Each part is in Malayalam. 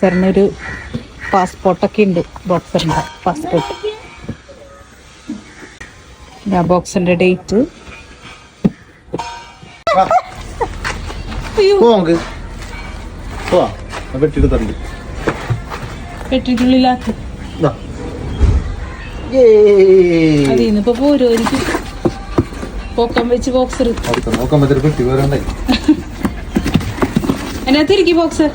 ബോക്സറിനൊരു പാസ്പോർട്ടൊക്കെ ഉണ്ട്. ബോക്സറിന്റെ പാസ്പോർട്ട്. ആ ബോക്സിന്റെ ഡേറ്റ്. പെട്ടിട്ടുള്ളിലാക്കി പൊക്കം വെച്ച് ബോക്സർ അതിനകത്ത് ഇരിക്കും ബോക്സർ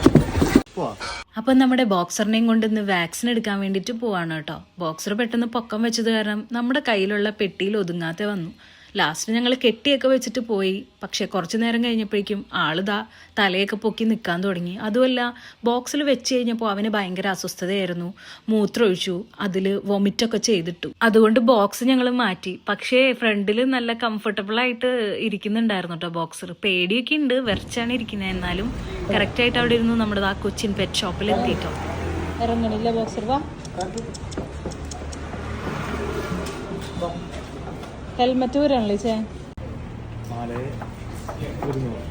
അപ്പം നമ്മുടെ ബോക്സറിനെയും കൊണ്ട് ഇന്ന് വാക്സിൻ എടുക്കാൻ വേണ്ടിയിട്ട് പോവാണ് കേട്ടോ. ബോക്സർ പെട്ടെന്ന് പൊക്കം വെച്ചത് കാരണം നമ്മുടെ കയ്യിലുള്ള പെട്ടിയിൽ ഒതുങ്ങാതെ വന്നു. ലാസ്റ്റ് ഞങ്ങൾ കെട്ടിയൊക്കെ വെച്ചിട്ട് പോയി. പക്ഷേ കുറച്ച് നേരം കഴിഞ്ഞപ്പോഴേക്കും ആളിതാ തലയൊക്കെ പൊക്കി നിൽക്കാൻ തുടങ്ങി. അതുമല്ല ബോക്സിൽ വെച്ച് കഴിഞ്ഞപ്പോൾ അവന് ഭയങ്കര അസ്വസ്ഥതയായിരുന്നു. മൂത്രമൊഴിച്ചു അതിൽ വൊമിറ്റൊക്കെ ചെയ്തിട്ടു. അതുകൊണ്ട് ബോക്സ് ഞങ്ങൾ മാറ്റി. പക്ഷേ ഫ്രണ്ടിൽ നല്ല കംഫർട്ടബിളായിട്ട് ഇരിക്കുന്നുണ്ടായിരുന്നു കേട്ടോ ബോക്സർ. പേടിയൊക്കെ ഉണ്ട് വെറച്ചാണ് ഇരിക്കുന്നത് എന്നാലും. കറക്റ്റായിട്ട് അവിടെ ഇരുന്നു നമ്മുടെ ആ കൊച്ചിൻ പെറ്റ് ഷോപ്പിൽ എത്തിയിട്ടോ ഇറങ്ങണില്ല ബോക്സർ? വാ. ഹെൽമെറ്റ് വരണല്ലേ ചേ? നാല് ഒരുന്നൂറ്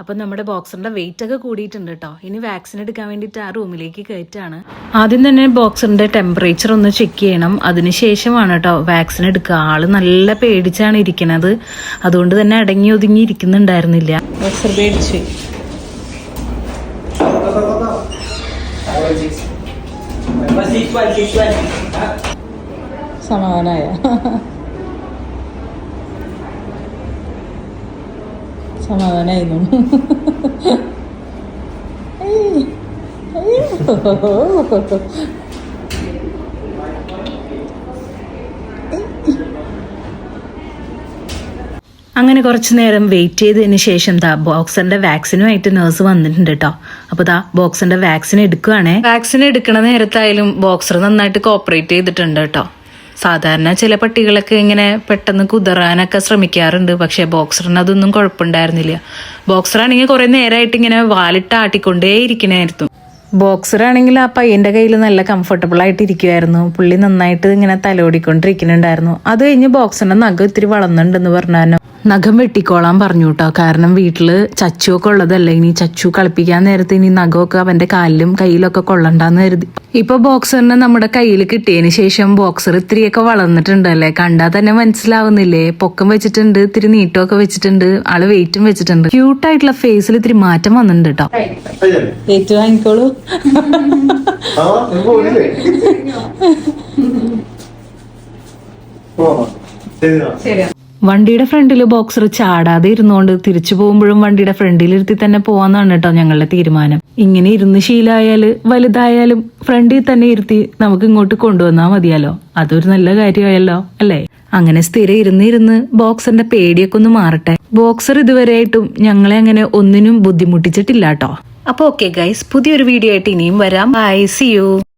അപ്പം നമ്മുടെ ബോക്സറിന്റെ വെയിറ്റ് ഒക്കെ കൂടിയിട്ടുണ്ട് കേട്ടോ ഇനി വാക്സിൻ എടുക്കാൻ വേണ്ടിയിട്ട് ആ റൂമിലേക്ക് കയറ്റാണ്. ആദ്യം തന്നെ ബോക്സറിന്റെ ടെമ്പറേച്ചർ ഒന്ന് ചെക്ക് ചെയ്യണം. അതിനുശേഷമാണ് കേട്ടോ വാക്സിൻ എടുക്കുക. ആൾ നല്ല പേടിച്ചാണ് ഇരിക്കുന്നത് അതുകൊണ്ട് തന്നെ അടങ്ങി ഒതുങ്ങി ഇരിക്കുന്നുണ്ടായിരുന്നില്ല. ബോക്സർ പേടിച്ചു. Lepas ni tuan, ni. Sama mana ya? Sama mana ya? Hey. Hey. അങ്ങനെ കുറച്ച് നേരം വെയിറ്റ് ചെയ്തതിന് ശേഷം ദാ ബോക്സറിന്റെ വാക്സിനുമായിട്ട് നേഴ്സ് വന്നിട്ടുണ്ട് കേട്ടോ അപ്പൊ ദാ ബോക്സറിന്റെ വാക്സിൻ എടുക്കുകയാണേ വാക്സിൻ എടുക്കണ നേരത്തായാലും ബോക്സർ നന്നായിട്ട് കോപ്പറേറ്റ് ചെയ്തിട്ടുണ്ട് കേട്ടോ സാധാരണ ചില പട്ടികളൊക്കെ ഇങ്ങനെ പെട്ടെന്ന് കുതിറാനൊക്കെ ശ്രമിക്കാറുണ്ട്. പക്ഷേ ബോക്സറിന് അതൊന്നും കുഴപ്പമുണ്ടായിരുന്നില്ല. ബോക്സറാണെങ്കിൽ കുറെ നേരമായിട്ട് ഇങ്ങനെ വാലിട്ട് ആട്ടിക്കൊണ്ടേ ഇരിക്കണായിരുന്നു. ബോക്സർ ആണെങ്കിൽ ആ പയ്യന്റെ കയ്യിൽ നല്ല കംഫർട്ടബിൾ ആയിട്ട് ഇരിക്കുമായിരുന്നു പുള്ളി നന്നായിട്ട് ഇങ്ങനെ തലോടിക്കൊണ്ടിരിക്കുന്നുണ്ടായിരുന്നു. അത് കഴിഞ്ഞ് ബോക്സറിന്റെ നഖം ഇത്തിരി വളർന്നുണ്ടെന്ന് പറഞ്ഞു നഖം വെട്ടിക്കോളാൻ പറഞ്ഞു കേട്ടോ കാരണം വീട്ടിൽ ചച്ചു ഒക്കെ ഉള്ളതല്ലേ? ഇനി ചച്ചു കളിപ്പിക്കാൻ നേരത്തെ ഇനി നഖമൊക്കെ അവന്റെ കാലിലും കയ്യിലൊക്കെ കൊള്ളണ്ടെന്ന് കരുതി. ഇപ്പൊ ബോക്സറിന് നമ്മുടെ കയ്യിൽ കിട്ടിയതിന് ശേഷം ബോക്സർ ഇത്തിരിയൊക്കെ വളർന്നിട്ടുണ്ടല്ലേ കണ്ടാൽ തന്നെ മനസ്സിലാവുന്നില്ലേ? പൊക്കം വെച്ചിട്ടുണ്ട് ഇത്തിരി നീട്ടമൊക്കെ വെച്ചിട്ടുണ്ട് ആൾ വെയിറ്റും വെച്ചിട്ടുണ്ട്. ക്യൂട്ടായിട്ടുള്ള ഫേസിൽ ഇത്തിരി മാറ്റം വന്നിട്ടുണ്ട് കേട്ടോ ശരി വാങ്ങിക്കോളൂ. ആ വണ്ടിയുടെ ഫ്രണ്ടിൽ ബോക്സർ ചാടാതെ ഇരുന്നുകൊണ്ട് തിരിച്ചു പോകുമ്പോഴും വണ്ടിയുടെ ഫ്രണ്ടിൽ ഇരുത്തി തന്നെ പോവാന്നാണ് കേട്ടോ ഞങ്ങളുടെ തീരുമാനം. ഇങ്ങനെ ഇരുന്ന് ശീലമായാൽ വലുതായാലും ഫ്രണ്ടിൽ തന്നെ ഇരുത്തി നമുക്ക് ഇങ്ങോട്ട് കൊണ്ടുവന്നാൽ മതിയല്ലോ. അതൊരു നല്ല കാര്യമായല്ലോ അല്ലേ? അങ്ങനെ സ്ഥിരം ഇരുന്ന് ഇരുന്ന് ബോക്സറിന്റെ പേടിയൊക്കെ ഒന്ന് മാറട്ടെ. ബോക്സർ ഇതുവരെയായിട്ടും ഞങ്ങളെ അങ്ങനെ ഒന്നിനും ബുദ്ധിമുട്ടിച്ചിട്ടില്ല കേട്ടോ. അപ്പൊ ഓക്കെ ഗൈസ് പുതിയൊരു വീഡിയോ ആയിട്ട് ഇനിയും വരാം. By C U